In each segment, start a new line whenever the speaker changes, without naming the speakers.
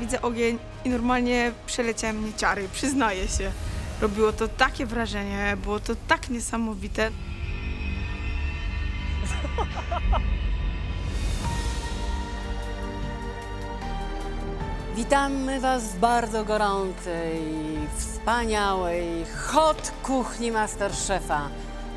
widzę ogień i normalnie przeleciały mnie ciary, przyznaję się. Robiło to takie wrażenie, było to tak niesamowite.
Witamy Was w bardzo gorącej, wspaniałej, hot kuchni Masterchefa.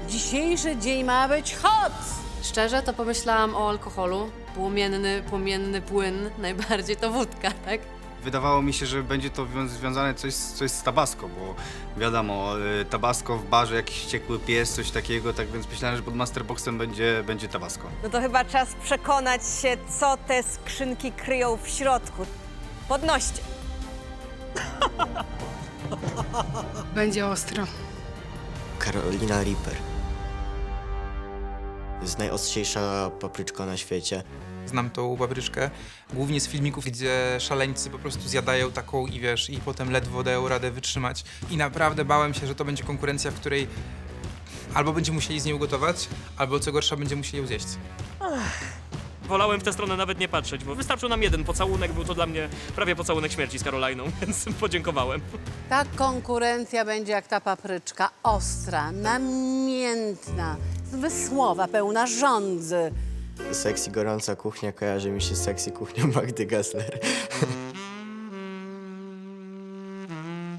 Dzisiejszy dzień ma być hot!
Szczerze to pomyślałam o alkoholu. Płomienny, płomienny płyn, najbardziej to wódka, tak?
Wydawało mi się, że będzie to wią- związane coś, z- coś z tabasco, bo wiadomo, y, tabasco w barze, jakiś wściekły pies, coś takiego, tak więc myślałem, że pod Masterboxem będzie, będzie tabasco.
No to chyba czas przekonać się, co te skrzynki kryją w środku. Podnoście.
Będzie ostro.
Carolina Reaper. Jest najostrzejsza papryczka na świecie.
Znam tą papryczkę głównie z filmików, gdzie szaleńcy po prostu zjadają taką i wiesz, i potem ledwo dają radę wytrzymać. I naprawdę bałem się, że to będzie konkurencja, w której albo będziemy musieli z niej ugotować, albo co gorsza, będziemy musieli ją zjeść.
Wolałem w tę stronę nawet nie patrzeć, bo wystarczył nam jeden pocałunek, był to dla mnie prawie pocałunek śmierci z Karolainą, więc podziękowałem.
Ta konkurencja będzie jak ta papryczka, ostra, namiętna, zmysłowa, pełna żądzy.
Sexy gorąca kuchnia kojarzy mi się z sexy kuchnią Magdy Gessler.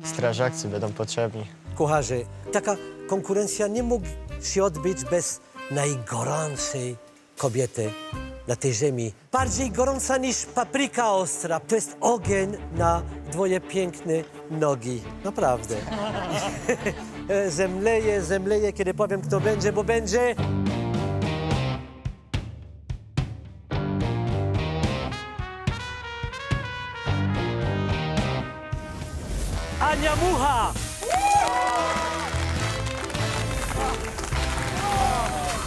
Strażacy będą potrzebni.
Kucharze, taka konkurencja nie mógł się odbyć bez najgorętszej kobiety na tej ziemi. Bardziej gorąca niż papryka ostra. To jest ogień na dwoje piękne nogi. Naprawdę. Zemleję, zemleję, kiedy powiem, kto będzie, bo będzie... Ania Mucha!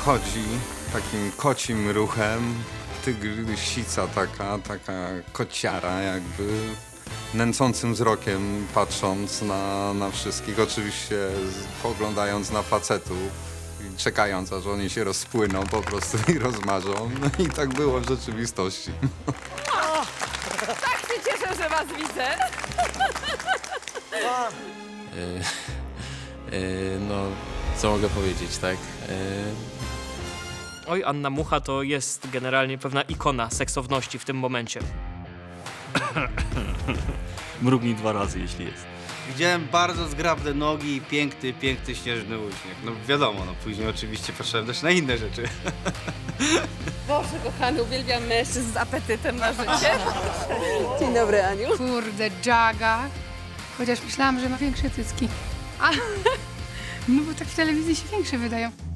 chodzi takim kocim ruchem, tygrysica taka, taka kociara jakby, nęcącym wzrokiem patrząc na, na wszystkich, oczywiście poglądając na facetów i czekając, aż oni się rozpłyną po prostu i rozmarzą. No i tak było w rzeczywistości.
Tak się cieszę, że was widzę.
no, co mogę powiedzieć, tak?
Oj, Anna Mucha to jest generalnie pewna ikona seksowności w tym momencie.
Mrugnij dwa razy, jeśli jest.
Widziałem bardzo zgrabne nogi i piękny, piękny śnieżny uśmiech. No wiadomo, no później oczywiście patrzyłem też na inne rzeczy.
Boże kochany, uwielbiam mężczyzn z apetytem na życie. Dzień dobry, Aniu.
Kurde, Jaga. Chociaż myślałam, że ma większe cycki. A, no bo tak w telewizji się większe wydają.